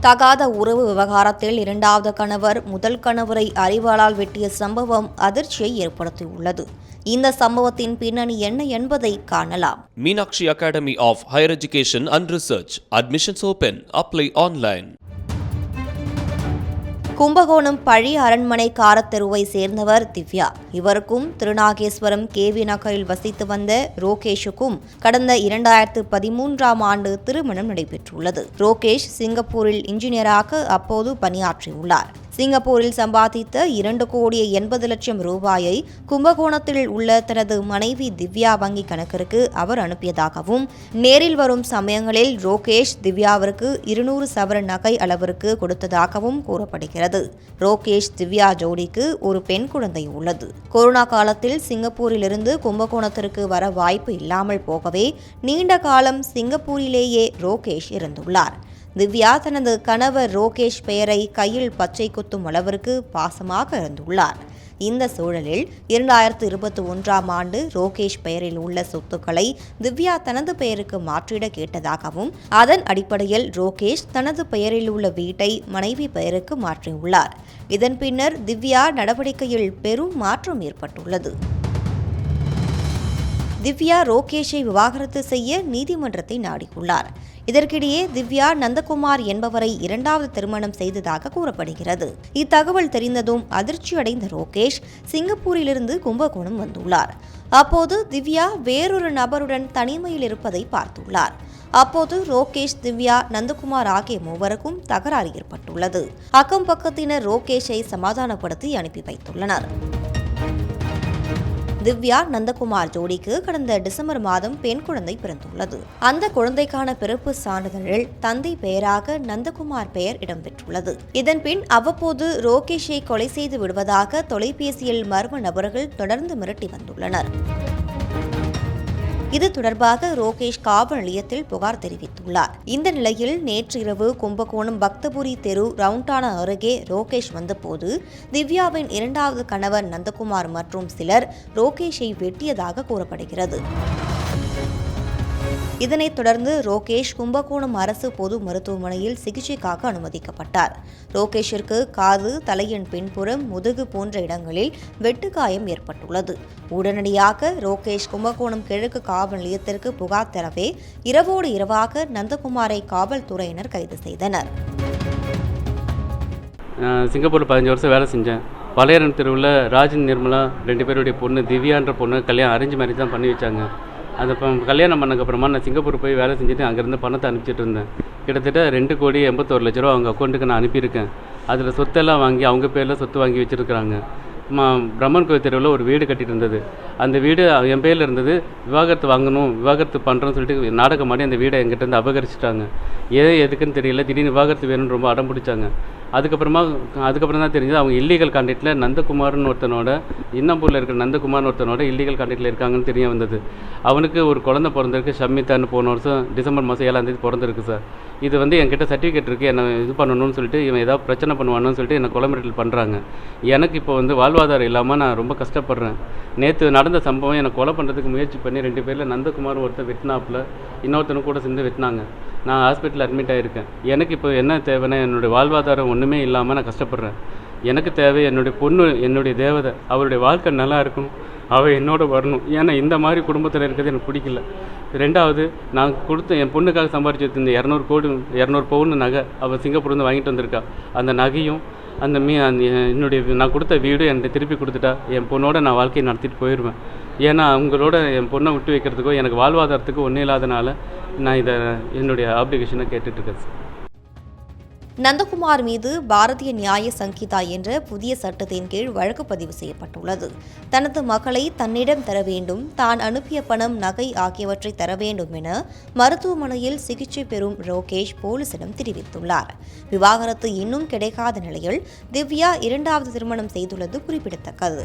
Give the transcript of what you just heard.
தகாத உறவு விவகாரத்தில் இரண்டாவது கணவர் முதல் கணவரை அறிவாளால் வெட்டிய சம்பவம் அதிர்ச்சியை ஏற்படுத்தியுள்ளது. இந்த சம்பவத்தின் பின்னணி என்ன என்பதை காணலாம். Meenakshi academy of higher education and research. Admissions open apply online Kumbakonam பழி அரண்மனை காரத்தெருவை சேர்ந்தவர் திவ்யா. இவருக்கும் திருநாகேஸ்வரம் கேவி நகரில் வசித்து வந்த ரோகேஷுக்கும் கடந்த இரண்டாயிரத்து பதிமூன்றாம் ஆண்டு திருமணம் நடைபெற்றுள்ளது. ரோகேஷ் சிங்கப்பூரில் இன்ஜினியராக அப்போது பணியாற்றியுள்ளார். சிங்கப்பூரில் சம்பாதித்த இரண்டு கோடியே எண்பது லட்சம் ரூபாயை கும்பகோணத்தில் உள்ள தனது மனைவி திவ்யா வங்கி கணக்கிற்கு அவர் அனுப்பியதாகவும் நேரில் வரும் சமயங்களில் ரோகேஷ் திவ்யாவிற்கு இருநூறு சவர நகை அளவிற்கு கொடுத்ததாகவும் கூறப்படுகிறது. ரோகேஷ் திவ்யா ஜோடிக்கு ஒரு பெண் குழந்தை உள்ளது. கொரோனா காலத்தில் சிங்கப்பூரிலிருந்து கும்பகோணத்திற்கு வர வாய்ப்பு இல்லாமல் போகவே நீண்ட காலம் சிங்கப்பூரிலேயே ரோகேஷ் இருந்துள்ளார். திவ்யா தனது கணவர் ரோகேஷ் பெயரை கையில் பச்சை குத்தும் அளவிற்கு பாசமாக இருந்துள்ளார் இந்த சூழலில் இரண்டாயிரத்து இருபத்தி ஒன்றாம் ஆண்டு ரோகேஷ் பெயரில் உள்ள சொத்துக்களை திவ்யா தனது பெயருக்கு மாற்றிட கேட்டதாகவும் அதன் அடிப்படையில் ரோகேஷ் தனது பெயரில் உள்ள வீட்டை மனைவி பெயருக்கு மாற்றியுள்ளார். இதன் பின்னர் திவ்யா நடவடிக்கையில் பெரும் மாற்றம் ஏற்பட்டுள்ளது. திவ்யா ரோகேஷை விவாகரத்து செய்ய நீதிமன்றத்தை நாடியுள்ளார். இதற்கிடையே திவ்யா நந்தகுமார் என்பவரை இரண்டாவது திருமணம் செய்ததாக கூறப்படுகிறது. இத்தகவல் தெரிந்ததும் அதிர்ச்சியடைந்த ரோகேஷ் சிங்கப்பூரிலிருந்து கும்பகோணம் வந்துள்ளார். அப்போது திவ்யா வேறொரு நபருடன் தனிமையில் இருப்பதை பார்த்துள்ளார். அப்போது ரோகேஷ் திவ்யா நந்தகுமார் ஆகிய மூவருக்கும் தகராறு ஏற்பட்டுள்ளது. அக்கம் பக்கத்தினர் ரோகேஷை சமாதானப்படுத்தி அனுப்பி வைத்துள்ளனர். திவ்யா நந்தகுமார் ஜோடிக்கு கடந்த டிசம்பர் மாதம் பெண் குழந்தை பிறந்துள்ளது. அந்த குழந்தைக்கான பிறப்பு சான்றிதழில் தந்தை பெயராக நந்தகுமார் பெயர் இடம்பெற்றுள்ளது. இதன்பின் அவ்வப்போது ரோகேஷை கொலை செய்து விடுவதாக தொலைபேசியில் மர்ம நபர்கள் தொடர்ந்து மிரட்டி வந்துள்ளனர். இது தொடர்பாக ரோகேஷ் காவல் நிலையத்தில் புகார் தெரிவித்துள்ளார். இந்த நிலையில் நேற்று இரவு கும்பகோணம் பக்தபுரி தெரு ரவுண்டானா அருகே ரோகேஷ் வந்தபோது திவ்யாவின் இரண்டாவது கணவர் நந்தகுமார் மற்றும் சிலர் ரோகேஷை வெட்டியதாக கூறப்படுகிறது. இதனைத் தொடர்ந்து ரோகேஷ் கும்பகோணம் அரசு பொது மருத்துவமனையில் சிகிச்சைக்காக அனுமதிக்கப்பட்டார். ரோகேஷிற்கு காது தலையின் பின்புறம் முதுகு போன்ற இடங்களில் வெட்டுக்காயம் ஏற்பட்டுள்ளது. உடனடியாக ரோகேஷ் கும்பகோணம் கிழக்கு காவல் நிலையத்திற்கு புகார் தரவே இரவோடு இரவாக நந்தகுமாரை காவல்துறையினர் கைது செய்தனர். சிங்கப்பூரில் பதினஞ்சு வருஷம் வேலை செஞ்சேன். பழையரன் தெருவில் ராஜன் நிர்மலா ரெண்டு பேருடைய பொண்ணு திவ்யான்ற பொண்ணு கல்யாணம் அரேஞ்ச் மேரேஜ் தான் பண்ணி வச்சாங்க. அந்த இப்போ கல்யாணம் பண்ணக்கப்புறமா நான் சிங்கப்பூர் போய் வேலை செஞ்சுட்டு அங்கேருந்து பணத்தை அனுப்பிச்சிட்டு இருந்தேன். கிட்டத்தட்ட ரெண்டு கோடி எண்பத்தோரு லட்ச ரூபா அவங்க அக்கௌண்ட்டுக்கு நான் அனுப்பியிருக்கேன். அதில் சொத்தெல்லாம் வாங்கி அவங்க பேரில் சொத்து வாங்கி வச்சுருக்குறாங்க. பிரம்மன் கோயில் தெருவில் ஒரு வீடு கட்டிட்டு இருந்தது. அந்த வீடு என் பேரில் இருந்தது விவாகரத்து வாங்கணும் விவாகரத்து பண்ணுறோன்னு சொல்லிட்டு நாடகம் ஆடி அந்த வீடை எங்கிட்ட இருந்து அபகரிச்சிட்டாங்க. ஏன் எதுக்குன்னு தெரியல திடீர்னு விவாகரத்து வேணும்னு ரொம்ப அடம் பிடிச்சாங்க. அதுக்கப்புறமா அதுக்கப்புறம் தான் தெரிஞ்சது அவங்க இல்லீகல் கான்டாக்டில் நந்தகுமார்னு ஒருத்தனோட இன்னம்பூரில் இருக்கிற நந்தகுமார்னு ஒருத்தனோட இல்லீகல் கான்டாக்டில் இருக்காங்கன்னு தெரிய வந்தது. அவனுக்கு ஒரு குழந்தை பிறந்திருக்கு ஷம்மிதான்னு போன வருஷம் டிசம்பர் மாதம் ஏழாம் தேதி பிறந்திருக்கு சார். இது வந்து என்கிட்ட சர்டிஃபிகேட் இருக்குது என்னை இது பண்ணணும்னு சொல்லிட்டு இவன் ஏதாவது பிரச்சனை பண்ணுவானுன்னு சொல்லிட்டு என்னை கொலை பண்ணுறாங்க எனக்கு இப்போ வந்து வாழ்வாதாரம் இல்லாமல் நான் ரொம்ப கஷ்டப்படுறேன். நேற்று நடந்த சம்பவம் என்னை கொலை பண்ணுறதுக்கு முயற்சி பண்ணி ரெண்டு பேரில் நந்தகுமார் ஒருத்தர் வெட்டினாப்பில் இன்னொருத்தனும் கூட சேர்ந்து வெட்டினாங்க. நான் ஹாஸ்பிட்டலில் அட்மிட் ஆகியிருக்கேன் எனக்கு இப்போ என்ன தேவைன்னா என்னுடைய வாழ்வாதாரம் ஒன்றுமே இல்லாமல் நான் கஷ்டப்படுறேன். எனக்கு தேவை என்னுடைய பொண்ணு என்னுடைய தேவதை. அவருடைய வாழ்க்கை நல்லா இருக்கணும். அவள் என்னோட வரணும். ஏன்னா இந்த மாதிரி குடும்பத்தில் இருக்கிறது எனக்கு பிடிக்கல. ரெண்டாவது நான் கொடுத்த என் பொண்ணுக்காக சம்பாரிச்சு வச்சிருந்த இரநூறு கோடி இரநூறு பவுன் நகை அவள் சிங்கப்பூர்லேருந்து வாங்கிட்டு வந்திருக்கா. அந்த நகையும் அந்த மீ அந்த என்னுடைய நான் கொடுத்த வீடு என்கிட்ட திருப்பி கொடுத்துட்டா என் பொண்ணோட நான் வாழ்க்கையை நடத்திட்டு போயிடுவேன் ஏன்னா அவங்களோட என் பொண்ணை விட்டு வைக்கிறதுக்கோ எனக்கு வாழ்வாதாரத்துக்கு ஒன்றும் இல்லாதனால நான் இதை என்னுடைய ஆப்ளிகேஷனை கேட்டுட்ருக்கேன் சார் நந்தகுமார் மீது பாரதிய நியாய சங்கீதா என்ற புதிய சட்டத்தின் கீழ் வழக்கு பதிவு செய்யப்பட்டுள்ளது. தனது மகளை தன்னிடம் தர வேண்டும் தான் அனுப்பிய பணம் நகை ஆகியவற்றை தர வேண்டும் என மருத்துவமனையில் சிகிச்சை பெறும் ரோகேஷ் போலீசிடம் தெரிவித்துள்ளார். விவாகரத்து இன்னும் கிடைக்காத நிலையில் திவ்யா இரண்டாவது திருமணம் செய்துள்ளது குறிப்பிடத்தக்கது.